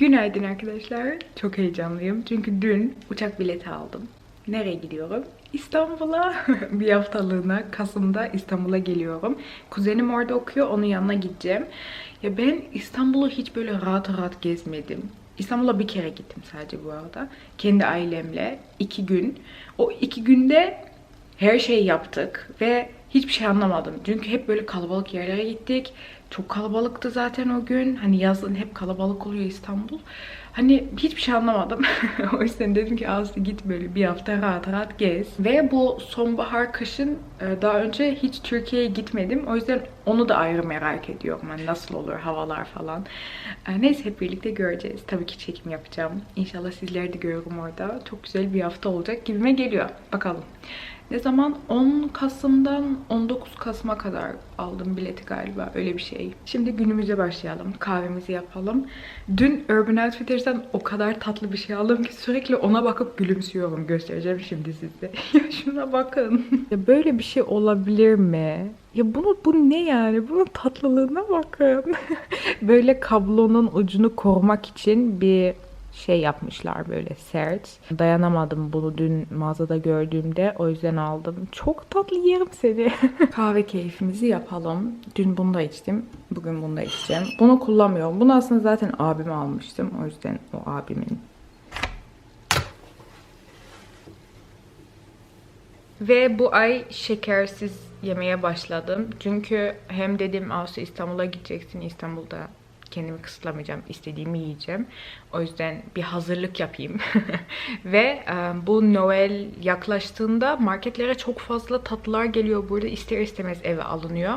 Günaydın arkadaşlar. Çok heyecanlıyım. Çünkü dün uçak bileti aldım. Nereye gidiyorum? İstanbul'a. bir haftalığına Kasım'da İstanbul'a geliyorum. Kuzenim orada okuyor. Onun yanına gideceğim. Ya ben İstanbul'u hiç böyle rahat rahat gezmedim. İstanbul'a bir kere gittim sadece bu arada. Kendi ailemle. iki gün. O iki günde her şeyi yaptık ve hiçbir şey anlamadım. Çünkü hep böyle kalabalık yerlere gittik. Çok kalabalıktı zaten o gün. Hani yazın hep kalabalık oluyor İstanbul. Hani hiçbir şey anlamadım. o yüzden dedim ki Aslı git böyle bir hafta rahat rahat gez. Ve bu sonbahar kışın e, daha önce hiç Türkiye'ye gitmedim. O yüzden onu da ayrı merak ediyorum. Hani nasıl olur havalar falan. E, Neyse hep birlikte göreceğiz. Tabii ki çekim yapacağım. İnşallah sizleri de görürüm orada. Çok güzel bir hafta olacak gibime geliyor. Bakalım. Ne zaman? 10 Kasım'dan 19 Kasım'a kadar aldım bileti galiba. Öyle bir şey. Şimdi günümüze başlayalım. Kahvemizi yapalım. Dün Urban Outfitters'ten o kadar tatlı bir şey aldım ki sürekli ona bakıp gülümsüyorum. Göstereceğim şimdi size. ya şuna bakın. ya böyle bir şey olabilir mi? Ya bunu bu ne yani? Bunun tatlılığına bakın. böyle kablonun ucunu korumak için bir şey yapmışlar böyle sert. Dayanamadım bunu dün mağazada gördüğümde. O yüzden aldım. Çok tatlı yerim seni. Kahve keyfimizi yapalım. Dün bunu da içtim. Bugün bunu da içeceğim. Bunu kullanmıyorum. Bunu aslında zaten abime almıştım. O yüzden o abimin. Ve bu ay şekersiz yemeye başladım. Çünkü hem dedim Aslı İstanbul'a gideceksin. İstanbul'da kendimi kısıtlamayacağım. istediğimi yiyeceğim. O yüzden bir hazırlık yapayım. Ve e, bu Noel yaklaştığında marketlere çok fazla tatlılar geliyor. Burada ister istemez eve alınıyor.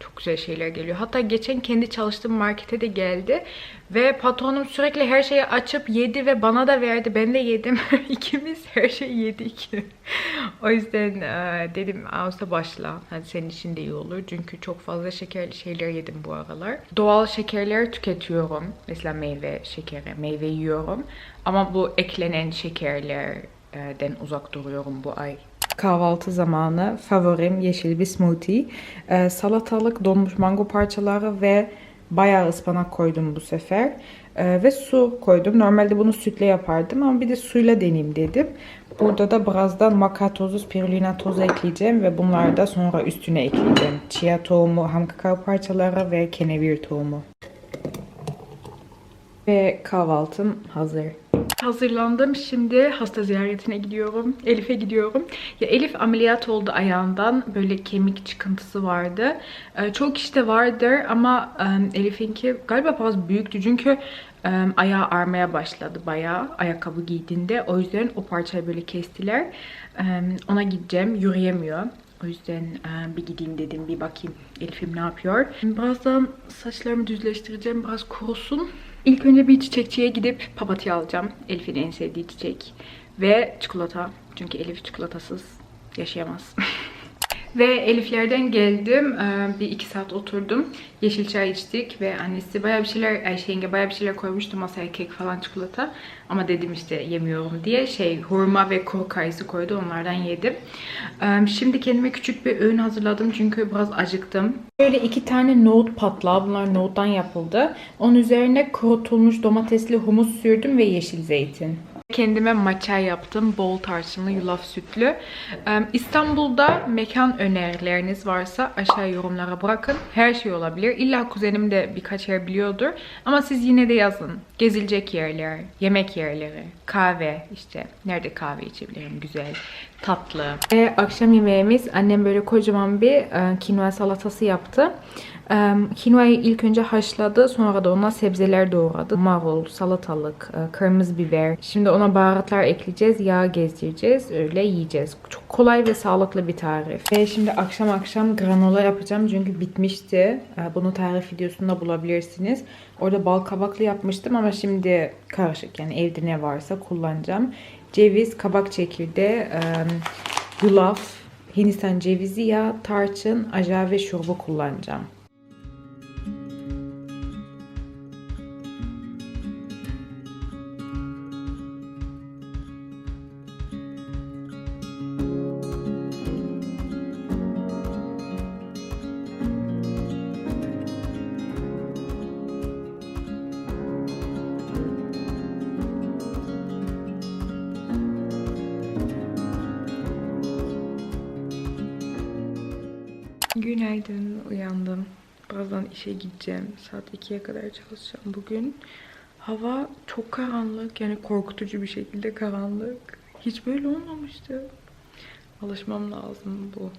Çok güzel şeyler geliyor. Hatta geçen kendi çalıştığım markete de geldi. Ve patronum sürekli her şeyi açıp yedi ve bana da verdi. Ben de yedim. İkimiz her şeyi yedik. o yüzden e, dedim Ağustos'a başla. Hadi senin için de iyi olur. Çünkü çok fazla şekerli şeyler yedim bu aralar. Doğal şekerler tüketiyorum. Mesela meyve şekeri. Meyve yiyorum. Ama bu eklenen şekerlerden uzak duruyorum bu ay. Kahvaltı zamanı favorim yeşil bir smoothie. Ee, salatalık, donmuş mango parçaları ve bayağı ıspanak koydum bu sefer. Ee, ve su koydum. Normalde bunu sütle yapardım ama bir de suyla deneyeyim dedim. Burada da birazdan maca tozu, spirulina tozu ekleyeceğim ve bunları da sonra üstüne ekleyeceğim. Chia tohumu, ham kakao parçaları ve kenevir tohumu. Ve kahvaltım hazır. Hazırlandım. Şimdi hasta ziyaretine gidiyorum. Elif'e gidiyorum. Ya Elif ameliyat oldu ayağından. Böyle kemik çıkıntısı vardı. Ee, çok işte vardır ama e, Elif'inki galiba biraz büyüktü. Çünkü e, ayağı armaya başladı bayağı ayakkabı giydiğinde. O yüzden o parçayı böyle kestiler. E, ona gideceğim. Yürüyemiyor. O yüzden e, bir gideyim dedim. Bir bakayım Elif'im ne yapıyor. Birazdan saçlarımı düzleştireceğim. Biraz kurusun. İlk önce bir çiçekçiye gidip papatya alacağım. Elif'in en sevdiği çiçek. Ve çikolata. Çünkü Elif çikolatasız yaşayamaz. Ve Eliflerden geldim. Ee, Bir iki saat oturdum. Yeşil çay içtik ve annesi bayağı bir şeyler, Ayşe yenge bayağı bir şeyler koymuştu masaya kek falan çikolata. Ama dedim işte yemiyorum diye şey hurma ve kuru kayısı koydu onlardan yedim. Ee, Şimdi kendime küçük bir öğün hazırladım çünkü biraz acıktım. Böyle iki tane nohut patlağı bunlar nohuttan yapıldı. Onun üzerine kurutulmuş domatesli humus sürdüm ve yeşil zeytin. Kendime matcha yaptım. Bol tarçınlı, yulaf sütlü. İstanbul'da mekan önerileriniz varsa aşağı yorumlara bırakın. Her şey olabilir. İlla kuzenim de birkaç yer biliyordur. Ama siz yine de yazın. Gezilecek yerler, yemek yerleri, kahve işte. Nerede kahve içebilirim güzel, tatlı. Ve akşam yemeğimiz annem böyle kocaman bir e, kinoa salatası yaptı. Kinoayı ilk önce haşladı. Sonra da ona sebzeler doğradı. Marul, salatalık, kırmızı biber. Şimdi ona baharatlar ekleyeceğiz. Yağ gezdireceğiz. Öyle yiyeceğiz. Çok kolay ve sağlıklı bir tarif. Ve şimdi akşam akşam granola yapacağım. Çünkü bitmişti. Bunu tarif videosunda bulabilirsiniz. Orada bal kabaklı yapmıştım ama şimdi karışık. Yani evde ne varsa kullanacağım. Ceviz, kabak çekirdeği, e, yulaf, Hindistan cevizi, yağı, tarçın, acar ve şurubu kullanacağım. Günaydın, uyandım. Birazdan işe gideceğim. Saat 2'ye kadar çalışacağım bugün. Hava çok karanlık, yani korkutucu bir şekilde karanlık. Hiç böyle olmamıştı. Alışmam lazım bu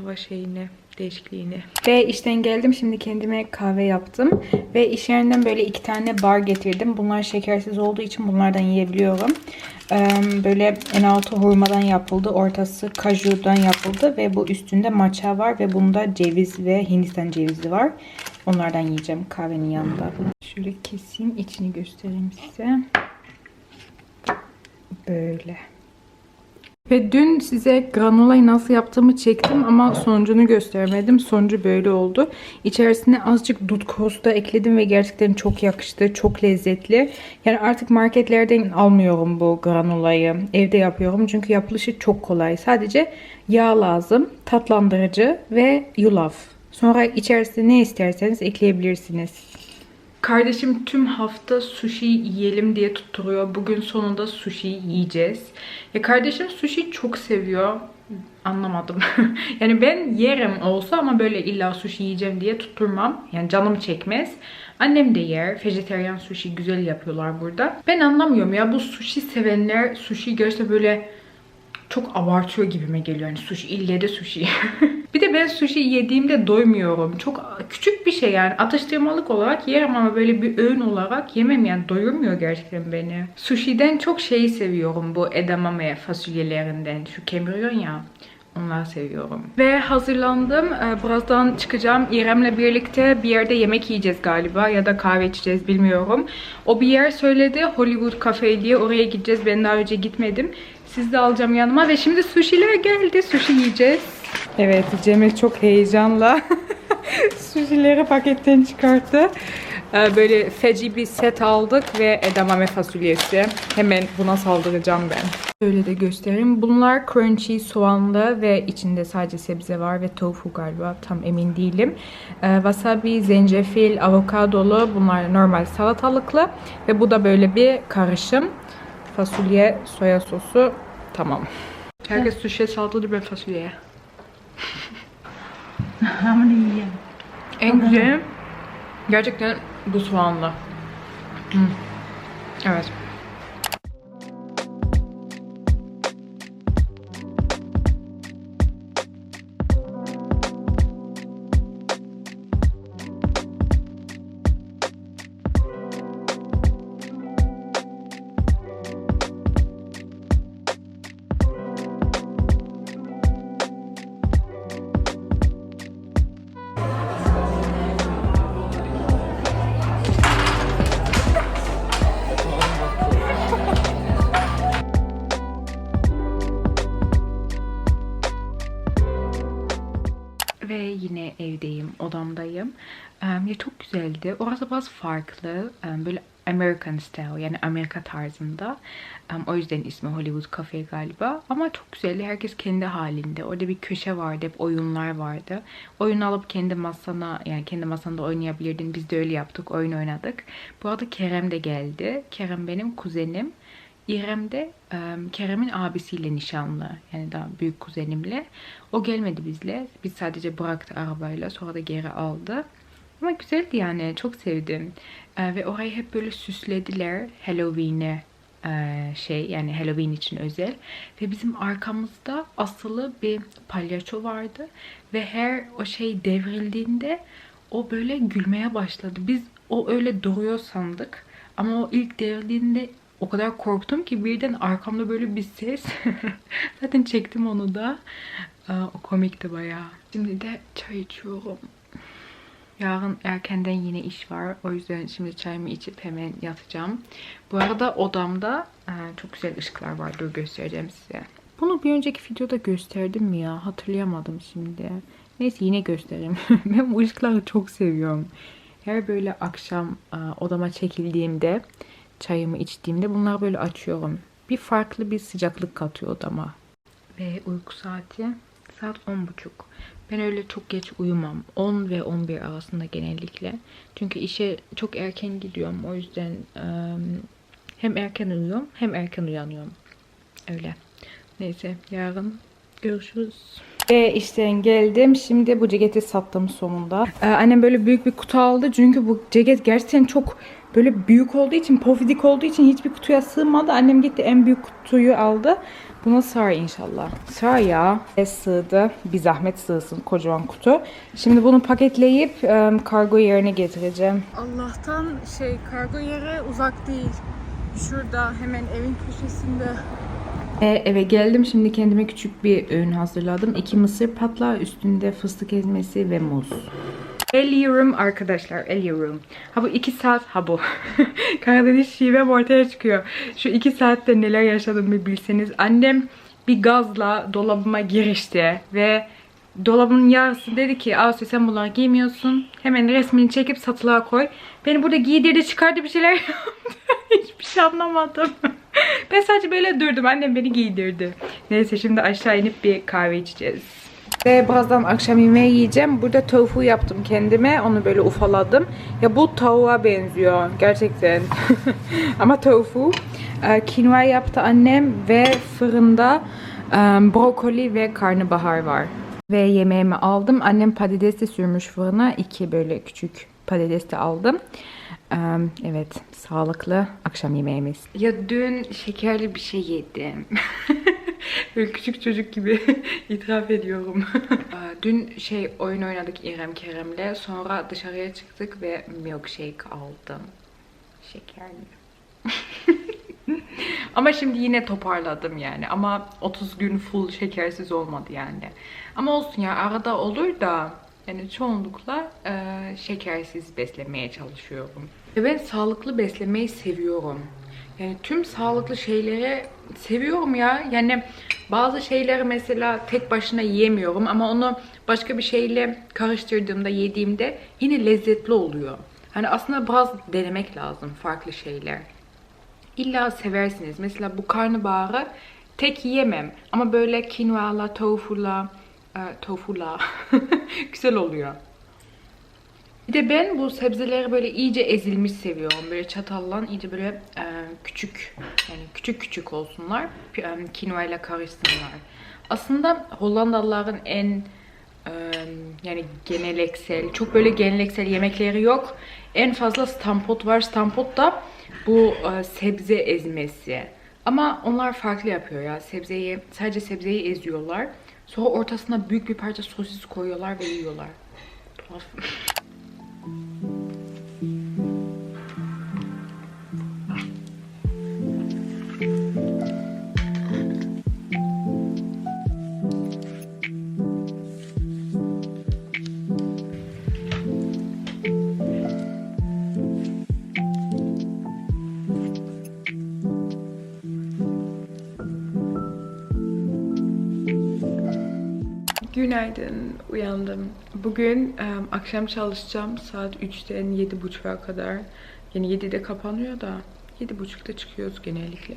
hava şeyine, değişikliğine. Ve işten geldim. Şimdi kendime kahve yaptım. Ve iş yerinden böyle iki tane bar getirdim. Bunlar şekersiz olduğu için bunlardan yiyebiliyorum. Böyle en altı hurmadan yapıldı. Ortası kajudan yapıldı. Ve bu üstünde matcha var. Ve bunda ceviz ve hindistan cevizi var. Onlardan yiyeceğim kahvenin yanında. Şöyle keseyim. içini göstereyim size. Böyle. Ve dün size granolayı nasıl yaptığımı çektim ama sonucunu göstermedim. Sonucu böyle oldu. İçerisine azıcık dut kosu da ekledim ve gerçekten çok yakıştı. Çok lezzetli. Yani artık marketlerden almıyorum bu granolayı. Evde yapıyorum çünkü yapılışı çok kolay. Sadece yağ lazım, tatlandırıcı ve yulaf. Sonra içerisine ne isterseniz ekleyebilirsiniz. Kardeşim tüm hafta sushi yiyelim diye tutturuyor. Bugün sonunda sushi yiyeceğiz. Ya kardeşim sushi çok seviyor. Anlamadım. yani ben yerim olsa ama böyle illa sushi yiyeceğim diye tutturmam. Yani canım çekmez. Annem de yer. Vejeteryan sushi güzel yapıyorlar burada. Ben anlamıyorum ya bu sushi sevenler sushi gerçekten böyle çok abartıyor gibime geliyor. Yani sushi ille de sushi. bir de ben sushi yediğimde doymuyorum. Çok küçük bir şey yani. Atıştırmalık olarak yerim ama böyle bir öğün olarak yemem yani. Doyurmuyor gerçekten beni. Sushi'den çok şeyi seviyorum bu edamame fasulyelerinden. Şu kemiriyorsun ya. Onları seviyorum. Ve hazırlandım. Ee, Birazdan çıkacağım. İrem'le birlikte bir yerde yemek yiyeceğiz galiba. Ya da kahve içeceğiz bilmiyorum. O bir yer söyledi. Hollywood Cafe diye. Oraya gideceğiz. Ben daha önce gitmedim. Siz de alacağım yanıma. Ve şimdi sushi'ler geldi. Sushi yiyeceğiz. Evet Cemil çok heyecanla sushi'leri paketten çıkarttı. Ee, Böyle feci bir set aldık ve edamame fasulyesi. Hemen buna saldıracağım ben. Şöyle de göstereyim. Bunlar crunchy soğanlı ve içinde sadece sebze var ve tofu galiba. Tam emin değilim. Ee, wasabi, zencefil, avokadolu. Bunlar normal salatalıklı. Ve bu da böyle bir karışım. Fasulye, soya sosu. Tamam. Herkes sushi'ye saldırdı ben fasulyeye. Hamını yiyeyim. En güzeli gerçekten bu soğanlı. Hmm. Evet. Em, ya çok güzeldi. Orası biraz farklı. Böyle American style yani Amerika tarzında. Em, o yüzden ismi Hollywood Cafe galiba. Ama çok güzeldi. Herkes kendi halinde. Orada bir köşe vardı. Hep oyunlar vardı. Oyun alıp kendi masana yani kendi masanda oynayabilirdin. Biz de öyle yaptık. Oyun oynadık. Bu arada Kerem de geldi. Kerem benim kuzenim. İrem de Kerem'in abisiyle nişanlı. Yani daha büyük kuzenimle. O gelmedi bizle. Biz sadece bıraktı arabayla. Sonra da geri aldı. Ama güzeldi yani. Çok sevdim. Ve orayı hep böyle süslediler. Halloween'e şey yani Halloween için özel. Ve bizim arkamızda asılı bir palyaço vardı. Ve her o şey devrildiğinde o böyle gülmeye başladı. Biz o öyle duruyor sandık. Ama o ilk devrildiğinde o kadar korktum ki birden arkamda böyle bir ses. Zaten çektim onu da. O komikti bayağı. Şimdi de çay içiyorum. Yarın erkenden yine iş var. O yüzden şimdi çayımı içip hemen yatacağım. Bu arada odamda çok güzel ışıklar var. Göstereceğim size. Bunu bir önceki videoda gösterdim mi ya? Hatırlayamadım şimdi. Neyse yine göstereyim. ben bu ışıkları çok seviyorum. Her böyle akşam odama çekildiğimde, çayımı içtiğimde bunları böyle açıyorum. Bir farklı bir sıcaklık katıyor odama. Ve uyku saati saat 10.30. Ben öyle çok geç uyumam. 10 ve 11 arasında genellikle. Çünkü işe çok erken gidiyorum. O yüzden hem erken uyuyorum hem erken uyanıyorum. Öyle. Neyse yarın görüşürüz. Ve işten geldim. Şimdi bu ceketi sattım sonunda. Ee, annem böyle büyük bir kutu aldı. Çünkü bu ceket gerçekten çok böyle büyük olduğu için, pofidik olduğu için hiçbir kutuya sığmadı. Annem gitti en büyük kutuyu aldı. Buna sığar inşallah. Sığar ya. E, sığdı. Bir zahmet sığsın kocaman kutu. Şimdi bunu paketleyip e, kargo yerine getireceğim. Allah'tan şey kargo yeri uzak değil. Şurada hemen evin köşesinde. E, eve geldim. Şimdi kendime küçük bir öğün hazırladım. İki mısır patlağı, üstünde fıstık ezmesi ve muz. El yiyorum arkadaşlar, el yiyorum. Ha bu iki saat, ha bu. Karadeniz şivem ortaya çıkıyor. Şu iki saatte neler yaşadım bir bilseniz. Annem bir gazla dolabıma girişti ve dolabın yarısı dedi ki Asya sen bunları giymiyorsun. Hemen resmini çekip satılığa koy. Beni burada giydirdi çıkardı bir şeyler yaptı. Hiçbir şey anlamadım. ben sadece böyle durdum. Annem beni giydirdi. Neyse şimdi aşağı inip bir kahve içeceğiz. Ve birazdan akşam yemeği yiyeceğim. Burada tofu yaptım kendime. Onu böyle ufaladım. Ya bu tavuğa benziyor. Gerçekten. Ama tofu. Ee, yaptı annem. Ve fırında e, brokoli ve karnabahar var. Ve yemeğimi aldım. Annem patates de sürmüş fırına. İki böyle küçük patates de aldım. Ee, evet, sağlıklı akşam yemeğimiz. Ya dün şekerli bir şey yedim. Böyle küçük çocuk gibi itiraf ediyorum. Dün şey oyun oynadık İrem Kerem'le. Sonra dışarıya çıktık ve milkshake aldım. Şekerli. Ama şimdi yine toparladım yani. Ama 30 gün full şekersiz olmadı yani. Ama olsun ya arada olur da yani çoğunlukla e, şekersiz beslemeye çalışıyorum. Ben sağlıklı beslemeyi seviyorum. Yani tüm sağlıklı şeyleri seviyorum ya. Yani bazı şeyleri mesela tek başına yiyemiyorum ama onu başka bir şeyle karıştırdığımda, yediğimde yine lezzetli oluyor. Hani aslında biraz denemek lazım farklı şeyler. İlla seversiniz. Mesela bu karnabaharı tek yiyemem. Ama böyle quinoa'la, tofula, e, tofula güzel oluyor. Bir de ben bu sebzeleri böyle iyice ezilmiş seviyorum. Böyle çatalla iyice böyle e, küçük yani küçük küçük olsunlar. Quinoa ile karışsınlar. Aslında Hollandalıların en e, yani geleneksel, çok böyle geleneksel yemekleri yok. En fazla stampot var. Stampot da bu e, sebze ezmesi. Ama onlar farklı yapıyor ya. Sebzeyi, sadece sebzeyi eziyorlar. Sonra ortasına büyük bir parça sosis koyuyorlar ve yiyorlar. Tuhaf. Günaydın, uyandım. Bugün e, akşam çalışacağım saat 3'ten 7.30'a kadar. Yani 7'de kapanıyor da 7.30'da çıkıyoruz genellikle.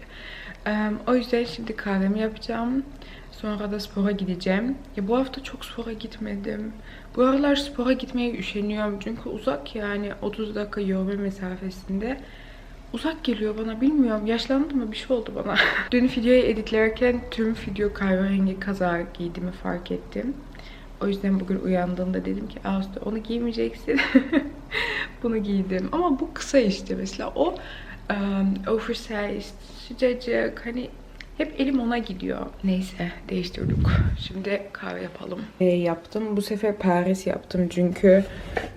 E, o yüzden şimdi kahvemi yapacağım. Sonra da spora gideceğim. Ya bu hafta çok spora gitmedim. Bu aralar spora gitmeye üşeniyorum. Çünkü uzak yani 30 dakika yürüme mesafesinde. Uzak geliyor bana bilmiyorum. Yaşlandım mı bir şey oldu bana. Dün videoyu editlerken tüm video kahverengi kaza giydiğimi fark ettim. O yüzden bugün uyandığımda dedim ki Ağustos onu giymeyeceksin. Bunu giydim. Ama bu kısa işte mesela o um, oversized, sıcacık hani hep elim ona gidiyor. Neyse değiştirdik. Şimdi kahve yapalım. E, yaptım. Bu sefer Paris yaptım çünkü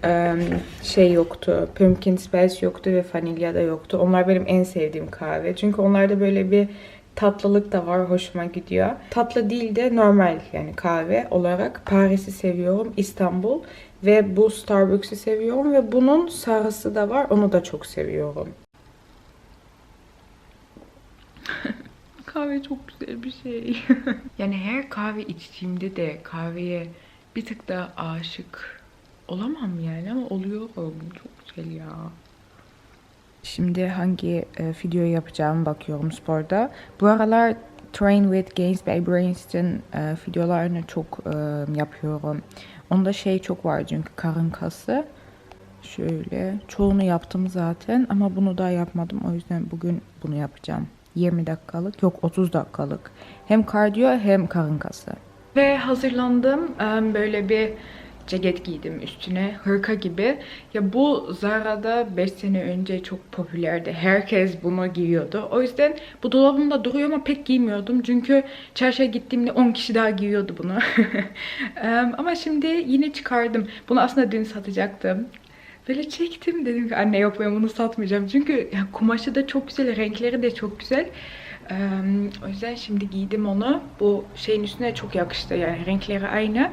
em, şey yoktu. Pumpkin spice yoktu ve vanilya da yoktu. Onlar benim en sevdiğim kahve. Çünkü onlarda böyle bir tatlılık da var. Hoşuma gidiyor. Tatlı değil de normal yani kahve olarak Paris'i seviyorum. İstanbul ve bu Starbucks'ı seviyorum ve bunun sarısı da var. Onu da çok seviyorum. Kahve çok güzel bir şey. yani her kahve içtiğimde de kahveye bir tık daha aşık olamam yani ama oluyorum. Çok güzel ya. Şimdi hangi e, videoyu yapacağımı bakıyorum sporda. Bu aralar Train with Gains by Brainston e, videolarını çok e, yapıyorum. Onda şey çok var çünkü karın kası. Şöyle çoğunu yaptım zaten ama bunu da yapmadım. O yüzden bugün bunu yapacağım. 20 dakikalık yok 30 dakikalık. Hem kardiyo hem karın kası. Ve hazırlandım. Böyle bir ceket giydim üstüne. Hırka gibi. Ya bu Zara'da 5 sene önce çok popülerdi. Herkes bunu giyiyordu. O yüzden bu dolabımda duruyor ama pek giymiyordum. Çünkü çarşıya gittiğimde 10 kişi daha giyiyordu bunu. Ama şimdi yine çıkardım. Bunu aslında dün satacaktım. Böyle çektim dedim ki anne yok ben bunu satmayacağım. Çünkü ya kumaşı da çok güzel, renkleri de çok güzel. Eee, o yüzden şimdi giydim onu. Bu şeyin üstüne çok yakıştı yani renkleri aynı.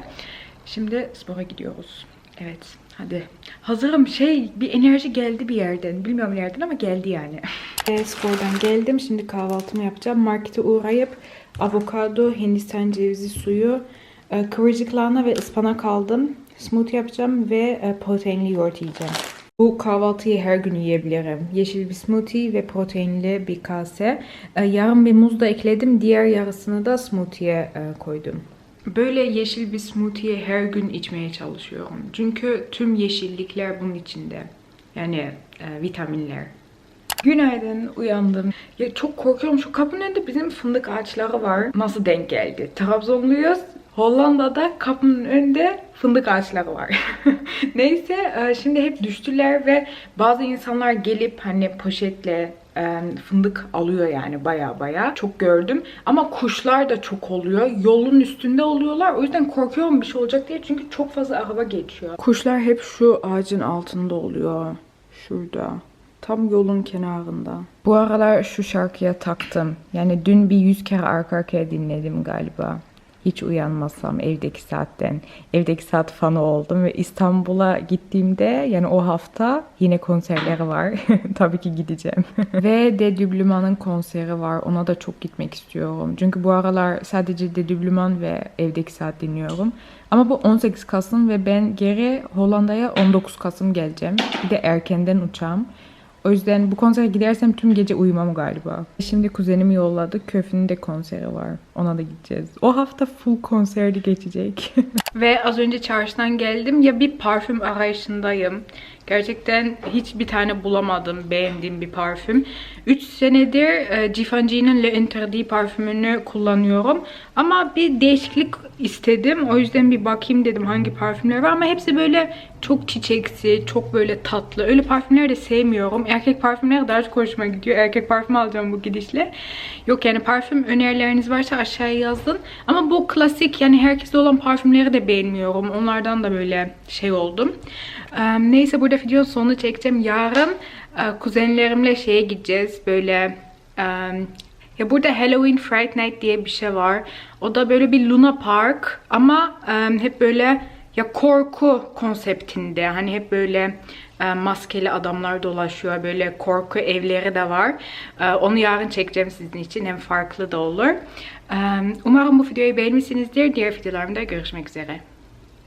Şimdi spora gidiyoruz. Evet hadi. Hazırım şey bir enerji geldi bir yerden. Bilmiyorum nereden ama geldi yani. E, spordan geldim. Şimdi kahvaltımı yapacağım. Markete uğrayıp avokado, hindistan cevizi suyu, kıvırcık lahana ve ıspanak aldım. Smoothie yapacağım ve e, proteinli yoğurt yiyeceğim. Bu kahvaltıyı her gün yiyebilirim. Yeşil bir smoothie ve proteinli bir kase. E, yarım bir muz da ekledim. Diğer yarısını da smoothie'ye e, koydum. Böyle yeşil bir smoothie her gün içmeye çalışıyorum. Çünkü tüm yeşillikler bunun içinde. Yani e, vitaminler. Günaydın, uyandım. Ya çok korkuyorum. Şu kapının önünde bizim fındık ağaçları var. Nasıl denk geldi? Trabzonluyuz. Hollanda'da kapının önünde fındık ağaçları var. Neyse e, şimdi hep düştüler ve bazı insanlar gelip hani poşetle e, fındık alıyor yani baya baya. Çok gördüm. Ama kuşlar da çok oluyor. Yolun üstünde oluyorlar. O yüzden korkuyorum bir şey olacak diye. Çünkü çok fazla araba geçiyor. Kuşlar hep şu ağacın altında oluyor. Şurada. Tam yolun kenarında. Bu aralar şu şarkıya taktım. Yani dün bir yüz kere arka arkaya dinledim galiba. Hiç uyanmasam evdeki saatten. Evdeki saat fanı oldum ve İstanbul'a gittiğimde yani o hafta yine konserleri var. Tabii ki gideceğim. ve De Dubluman'ın konseri var. Ona da çok gitmek istiyorum. Çünkü bu aralar sadece De Dubluman ve evdeki saat dinliyorum. Ama bu 18 Kasım ve ben geri Hollanda'ya 19 Kasım geleceğim. Bir de erkenden uçağım. O yüzden bu konsere gidersem tüm gece uyumam galiba. Şimdi kuzenim yolladı. Köf'ün de konseri var. Ona da gideceğiz. O hafta full konserli geçecek. Ve az önce çarşıdan geldim. Ya bir parfüm arayışındayım. Gerçekten hiçbir tane bulamadım beğendiğim bir parfüm. 3 senedir e, Givenchy'nin Le Interdit parfümünü kullanıyorum. Ama bir değişiklik istedim. O yüzden bir bakayım dedim hangi parfümler var. Ama hepsi böyle çok çiçeksi, çok böyle tatlı. Öyle parfümleri de sevmiyorum. Erkek parfümleri daha çok hoşuma gidiyor. Erkek parfüm alacağım bu gidişle. Yok yani parfüm önerileriniz varsa aşağıya yazın. Ama bu klasik yani herkeste olan parfümleri beğenmiyorum. Onlardan da böyle şey oldum. Neyse burada videonun sonunu çekeceğim. Yarın e, kuzenlerimle şeye gideceğiz. Böyle ya burada Halloween Fright Night diye bir şey var. O da böyle bir Luna Park ama hep böyle ya korku konseptinde. Hani hep böyle e, maskeli adamlar dolaşıyor. Böyle korku evleri de var. E, onu yarın çekeceğim sizin için. Hem farklı da olur. E, umarım bu videoyu beğenmişsinizdir. Diğer videolarımda görüşmek üzere.